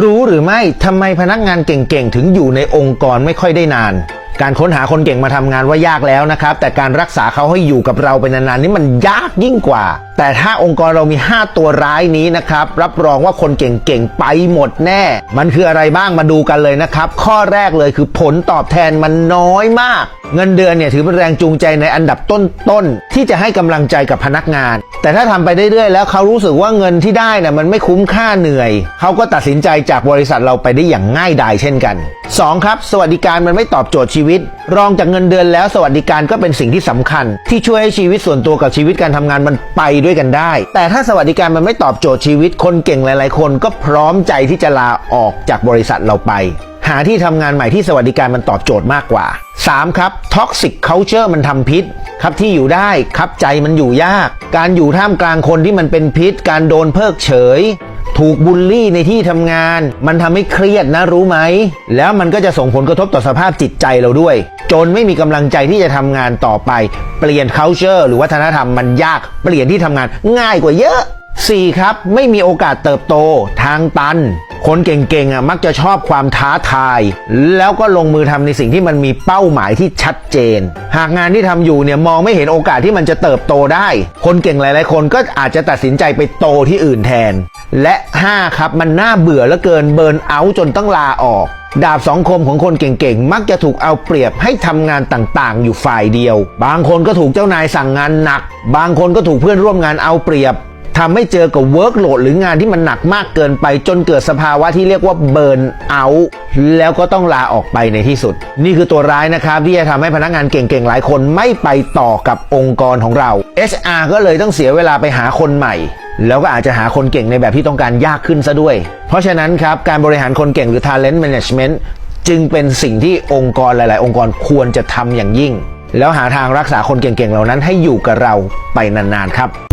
รู้หรือไม่ทำไมพนักงานเก่งๆ ถึงอยู่ในองค์กรไม่ค่อยได้นาน การค้นหาคนเก่งมาทำงานว่ายากแล้วนะครับ แต่การรักษาเขาให้อยู่กับเราเป็นนานๆนี่มันยากยิ่งกว่า แต่ถ้าองค์กรเรามี 5 ตัวร้ายนี้นะครับ รับรองว่าคนเก่งๆ ไปหมดแน่ มันคืออะไรบ้างมาดูกันเลยนะครับ ข้อแรกเลยคือผลตอบแทนมันน้อยมาก เงินเดือนเนี่ยถือเป็นแรงจูงใจในอันดับต้นๆที่จะให้กำลังใจกับพนักงาน แต่ถ้าทำไปเรื่อยๆแล้วเขารู้สึกว่าเงินที่ได้น่ะมันไม่คุ้มค่าเหนื่อย เขาก็ตัดสินใจจากบริษัทเราไปได้อย่างง่ายดายเช่นกัน 2. ครับ สวัสดิการมันไม่ตอบโจทย์ชีวิต รองจากเงินเดือนแล้วสวัสดิการก็เป็นสิ่งที่สำคัญ ที่ช่วยให้ชีวิตส่วนตัวกับชีวิตการทำงานมันไปด้วยกันได้ แต่ถ้าสวัสดิการมันไม่ตอบโจทย์ชีวิตคนเก่งหลาย ๆ คนก็พร้อมใจที่จะลาออกจากบริษัทเราไปาที่ทำงานใหม่ที่สวัสดิการมันตอบโจทย์มากกว่า 3. ครับ toxic culture มันทำพิษครับที่อยู่ได้ครับใจมันอยู่ยาก การอยู่ท่ามกลางคนที่มันเป็นพิษ การโดนเพิกเฉย ถูกบูลลี่ในที่ทำงาน มันทำให้เครียดนะรู้ไหม แล้วมันก็จะส่งผลกระทบต่อสภาพจิตใจเราด้วย จนไม่มีกำลังใจที่จะทำงานต่อไป เปลี่ยน culture หรือวัฒนธรรมมันยากเปลี่ยนที่ทำงานง่ายกว่าเยอะ 4. ครับไม่มีโอกาสเติบโตทางตัน คนเก่งๆอะมักจะชอบความท้าทาย แล้วก็ลงมือทำในสิ่งที่มันมีเป้าหมายที่ชัดเจน หากงานที่ทำอยู่เนี่ยมองไม่เห็นโอกาสที่มันจะเติบโตได้ คนเก่งหลายๆ คนก็อาจจะตัดสินใจไปโตที่อื่นแทน และ 5 ครับมันน่าเบื่อเหลือเกินเบิร์นเอาจนต้องลาออกดาบสองคมของคนเก่งๆ มักจะถูกเอาเปรียบให้ทำงานต่างๆ อยู่ฝ่ายเดียว บางคนก็ถูกเจ้านายสั่งงานหนัก บางคนก็ถูกเพื่อนร่วมงานเอาเปรียบ ทำให้เจอกับเวิร์กโหลดหรืองานที่มันหนักมากเกินไป จนเกิดสภาวะที่เรียกว่าเบิร์นเอาท์แล้วก็ต้องลาออกไปในที่สุด นี่คือตัวร้ายนะครับ ที่จะทำให้พนักงานเก่งๆ หลายคนไม่ไปต่อกับองค์กรของเรา HR ก็เลยต้องเสียเวลาไปหาคนใหม่ แล้วก็อาจจะหาคนเก่งในแบบที่ต้องการยากขึ้นซะด้วย เพราะฉะนั้นครับการบริหารคนเก่งหรือ talent management จึงเป็นสิ่งที่องค์กรหลาย ๆ องค์กรควรจะทำอย่างยิ่ง แล้วหาทางรักษาคนเก่ง ๆ เหล่านั้นให้อยู่กับเราไปนาน ๆ ครับ